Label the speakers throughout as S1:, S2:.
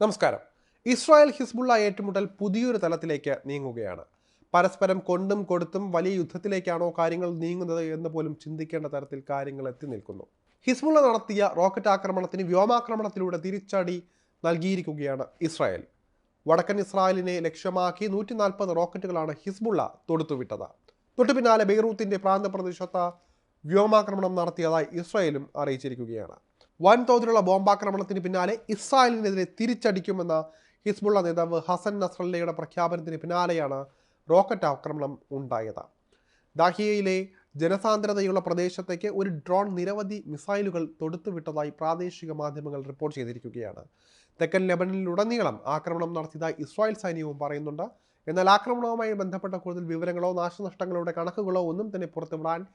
S1: നമസ്കാരം. Israel Hezbollah ഏറ്റുമുട്ടൽ പുതിയൊരു തലത്തിലേക്ക് നീങ്ങുകയാണ്. പരസ്പരം കൊണ്ടും കൊടുത്തും വലിയ യുദ്ധത്തിലേക്കാണോ കാര്യങ്ങൾ നീങ്ങുന്നത് എന്ന് പോലും ചിന്തിക്കേണ്ട തരത്തിൽ കാര്യങ്ങൾ എത്തി നിൽക്കുന്നു. ഹിസ്ബുള്ള നടത്തിയ റോക്കറ്റ് ആക്രമണത്തിന് വ്യോമാക്രമണത്തിലൂടെ തിരിച്ചടി നൽകിയിരിക്കുകയാണ് ഇസ്രായേൽ. വടക്കൻ ഇസ്രായേലിനെ ലക്ഷ്യമാക്കി നൂറ്റി നാൽപ്പത് റോക്കറ്റുകളാണ് ഹിസ്ബുള്ള തൊടുത്തുവിട്ടത്. തൊട്ടു പിന്നാലെ ബെയ്റൂത്തിന്റെ പ്രാന്തപ്രദേശത്ത് വ്യോമാക്രമണം നടത്തിയതായി ഇസ്രായേലും അറിയിച്ചിരിക്കുകയാണ്. വൻതോതിലുള്ള ബോംബാക്രമണത്തിന് പിന്നാലെ ഇസ്രായേലിനെതിരെ തിരിച്ചടിക്കുമെന്ന ഹിസ്ബുള്ള നേതാവ് ഹസൻ നസ്രല്ലയുടെ പ്രഖ്യാപനത്തിന് പിന്നാലെയാണ് റോക്കറ്റ് ആക്രമണം ഉണ്ടായത്. ദാഹിയയിലെ ജനസാന്ദ്രതയുള്ള പ്രദേശത്തേക്ക് ഒരു ഡ്രോൺ നിരവധി മിസൈലുകൾ തൊടുത്തുവിട്ടതായി പ്രാദേശിക മാധ്യമങ്ങൾ റിപ്പോർട്ട് ചെയ്തിരിക്കുകയാണ്. തെക്കൻ ലെബനനിലുടനീളം ആക്രമണം നടത്തിയതായി ഇസ്രായേൽ സൈന്യവും പറയുന്നുണ്ട്. എന്നാൽ ആക്രമണവുമായി ബന്ധപ്പെട്ട കൂടുതൽ വിവരങ്ങളോ നാശനഷ്ടങ്ങളുടെ കണക്കുകളോ ഒന്നും തന്നെ പുറത്തുവിടാൻ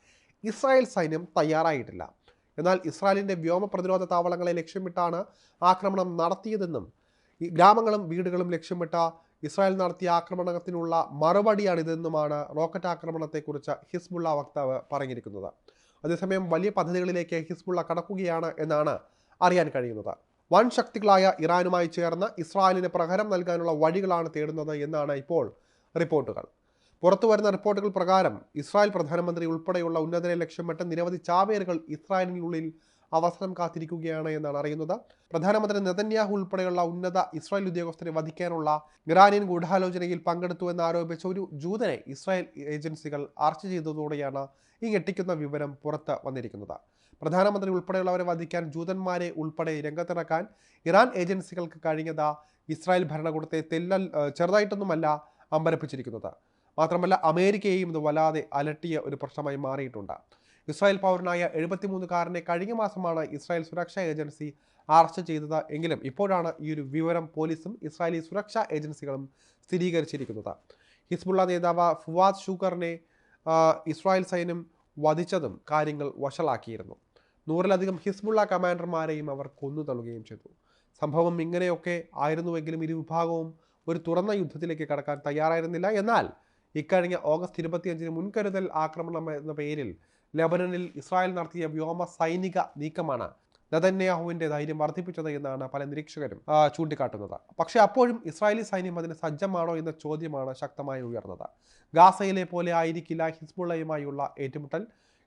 S1: ഇസ്രായേൽ സൈന്യം തയ്യാറായിട്ടില്ല. എന്നാൽ ഇസ്രായേലിന്റെ വ്യോമ പ്രതിരോധ താവളങ്ങളെ ലക്ഷ്യമിട്ടാണ് ആക്രമണം നടത്തിയതെന്നും ഗ്രാമങ്ങളും വീടുകളും ലക്ഷ്യമിട്ട ഇസ്രായേൽ നടത്തിയ ആക്രമണത്തിനുള്ള മറുപടിയാണിതെന്നുമാണ് റോക്കറ്റ് ആക്രമണത്തെക്കുറിച്ച് ഹിസ്ബുള്ള വക്താവ് പറഞ്ഞിരിക്കുന്നത്. അതേസമയം വലിയ പദ്ധതികളിലേക്ക് ഹിസ്ബുള്ള കടക്കുകയാണ് എന്നാണ് അറിയാൻ കഴിയുന്നത്. വൻ ശക്തികളായ ഇറാനുമായി ചേർന്ന് ഇസ്രായേലിന് പ്രഹരം നൽകാനുള്ള വഴികളാണ് തേടുന്നത് എന്നാണ് ഇപ്പോൾ റിപ്പോർട്ടുകൾ. പുറത്തു വരുന്ന റിപ്പോർട്ടുകൾ പ്രകാരം ഇസ്രായേൽ പ്രധാനമന്ത്രി ഉൾപ്പെടെയുള്ള ഉന്നതരെ ലക്ഷ്യമിട്ട് നിരവധി ചാവേറുകൾ ഇസ്രായേലിനുള്ളിൽ അവസരം കാത്തിരിക്കുകയാണ് എന്നാണ് അറിയുന്നത്. പ്രധാനമന്ത്രി നെതന്യാഹു ഉൾപ്പെടെയുള്ള ഉന്നത ഇസ്രായേൽ ഉദ്യോഗസ്ഥരെ വധിക്കാനുള്ള ഇറാനിയൻ ഗൂഢാലോചനയിൽ പങ്കെടുത്തു എന്നാരോപിച്ച ഒരു ജൂതനെ ഇസ്രായേൽ ഏജൻസികൾ അറസ്റ്റ് ചെയ്തതോടെയാണ് ഈ ഞെട്ടിക്കുന്ന വിവരം പുറത്ത് വന്നിരിക്കുന്നത്. പ്രധാനമന്ത്രി ഉൾപ്പെടെയുള്ളവരെ വധിക്കാൻ ജൂതന്മാരെ ഉൾപ്പെടെ രംഗത്തിറക്കാൻ ഇറാൻ ഏജൻസികൾക്ക് കഴിഞ്ഞത് ഇസ്രായേൽ ഭരണകൂടത്തെ തെല്ലൽ ചെറുതായിട്ടൊന്നുമല്ല അമ്പരപ്പിച്ചിരിക്കുന്നത്. മാത്രമല്ല അമേരിക്കയെയും ഇത് വല്ലാതെ അലട്ടിയ ഒരു പ്രശ്നമായി മാറിയിട്ടുണ്ട്. ഇസ്രായേൽ പൗരനായ എഴുപത്തിമൂന്നുകാരനെ കഴിഞ്ഞ മാസമാണ് ഇസ്രായേൽ സുരക്ഷാ ഏജൻസി അറസ്റ്റ് ചെയ്തത്. എങ്കിലും ഇപ്പോഴാണ് ഈ ഒരു വിവരം പോലീസും ഇസ്രായേലി സുരക്ഷാ ഏജൻസികളും സ്ഥിരീകരിച്ചിരിക്കുന്നത്. ഹിസ്ബുള്ള നേതാവ് ഫുവാദ് ഷൂക്കറിനെ ഇസ്രായേൽ സൈന്യം വധിച്ചതും കാര്യങ്ങൾ വഷളാക്കിയിരുന്നു. നൂറിലധികം ഹിസ്ബുള്ള കമാൻഡർമാരെയും അവർ കൊന്നു തള്ളുകയും ചെയ്തു. സംഭവം ഇങ്ങനെയൊക്കെ ആയിരുന്നുവെങ്കിലും ഇരുവിഭാഗവും ഒരു തുറന്ന യുദ്ധത്തിലേക്ക് കടക്കാൻ തയ്യാറായിരുന്നില്ല. എന്നാൽ ഇക്കഴിഞ്ഞ ഓഗസ്റ്റ് ഇരുപത്തിയഞ്ചിന് മുൻകരുതൽ ആക്രമണം എന്ന പേരിൽ ലെബനനിൽ ഇസ്രായേൽ നടത്തിയ വ്യോമ സൈനിക നീക്കമാണ് നതന്യാഹുവിന്റെ ധൈര്യം വർദ്ധിപ്പിച്ചത് എന്നാണ് പല നിരീക്ഷകരും ചൂണ്ടിക്കാട്ടുന്നത്. പക്ഷേ അപ്പോഴും ഇസ്രായേലി സൈന്യം അതിന് സജ്ജമാണോ എന്ന ചോദ്യമാണ് ശക്തമായി ഉയർന്നത്. ഗാസയിലെ പോലെ ആയിരിക്കില്ല ഹിസ്ബുള്ളയുമായുള്ള ഏറ്റുമുട്ടൽ.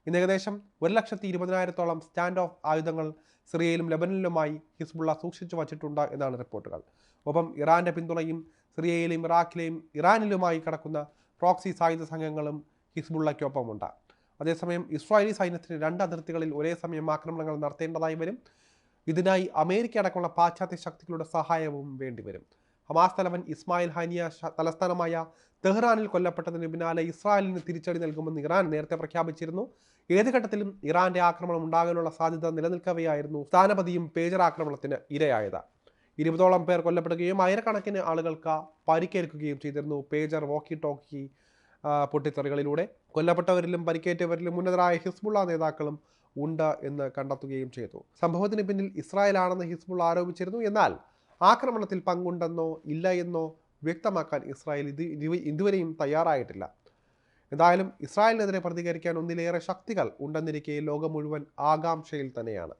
S1: ഇന്ന് ഏകദേശം ഒരു ലക്ഷത്തി ഇരുപതിനായിരത്തോളം സ്റ്റാൻഡ് ഓഫ് ആയുധങ്ങൾ സിറിയയിലും ലെബനനിലുമായി ഹിസ്ബുള്ള സൂക്ഷിച്ചു വച്ചിട്ടുണ്ട് എന്നാണ് റിപ്പോർട്ടുകൾ. ഒപ്പം ഇറാന്റെ പിന്തുണയും സിറിയയിലെയും ഇറാഖിലെയും ഇറാനിലുമായി കടക്കുന്ന പ്രോക്സി സായുധ സംഘങ്ങളും ഹിസ്ബുള്ളയ്ക്കൊപ്പമുണ്ട്. അതേസമയം ഇസ്രായേലി സൈന്യത്തിന് രണ്ട് അതിർത്തികളിൽ ഒരേ സമയം ആക്രമണങ്ങൾ നടത്തേണ്ടതായി വരും. ഇതിനായി അമേരിക്ക അടക്കമുള്ള പാശ്ചാത്യ ശക്തികളുടെ സഹായവും വേണ്ടിവരും ഹമാസ് തലവൻ ഇസ്മായിൽ ഹാനിയ തലസ്ഥാനമായ തെഹ്റാനിൽ കൊല്ലപ്പെട്ടതിന് പിന്നാലെ ഇസ്രായേലിന് തിരിച്ചടി നൽകുമെന്ന് ഇറാൻ നേരത്തെ പ്രഖ്യാപിച്ചിരുന്നു. ഏത് ഘട്ടത്തിലും ഇറാന്റെ ആക്രമണം ഉണ്ടാകാനുള്ള സാധ്യത നിലനിൽക്കവെയായിരുന്നു സ്ഥാനപതിയും പേജർ ആക്രമണത്തിന് ഇരയായത്. ഇരുപതോളം പേർ കൊല്ലപ്പെടുകയും ആയിരക്കണക്കിന് ആളുകൾക്ക് പരിക്കേൽക്കുകയും ചെയ്തിരുന്നു. പേജർ വോക്കി ടോക്കി പൊട്ടിത്തെറികളിലൂടെ കൊല്ലപ്പെട്ടവരിലും പരിക്കേറ്റവരിലും ഉന്നതരായ ഹിസ്ബുള്ള നേതാക്കളും ഉണ്ട് എന്ന് കണ്ടെത്തുകയും ചെയ്തു. സംഭവത്തിന് പിന്നിൽ ഇസ്രായേലാണെന്ന് ഹിസ്ബുള്ള ആരോപിച്ചിരുന്നു. എന്നാൽ ആക്രമണത്തിൽ പങ്കുണ്ടെന്നോ ഇല്ല എന്നോ വ്യക്തമാക്കാൻ ഇസ്രായേൽ ഇത് ഇതുവരെയും തയ്യാറായിട്ടില്ല. എന്തായാലും ഇസ്രായേലിനെതിരെ പ്രതികരിക്കാൻ ഒന്നിലേറെ ശക്തികൾ ഉണ്ടെന്നിരിക്കെ ലോകം മുഴുവൻ ആകാംക്ഷയിൽ തന്നെയാണ്.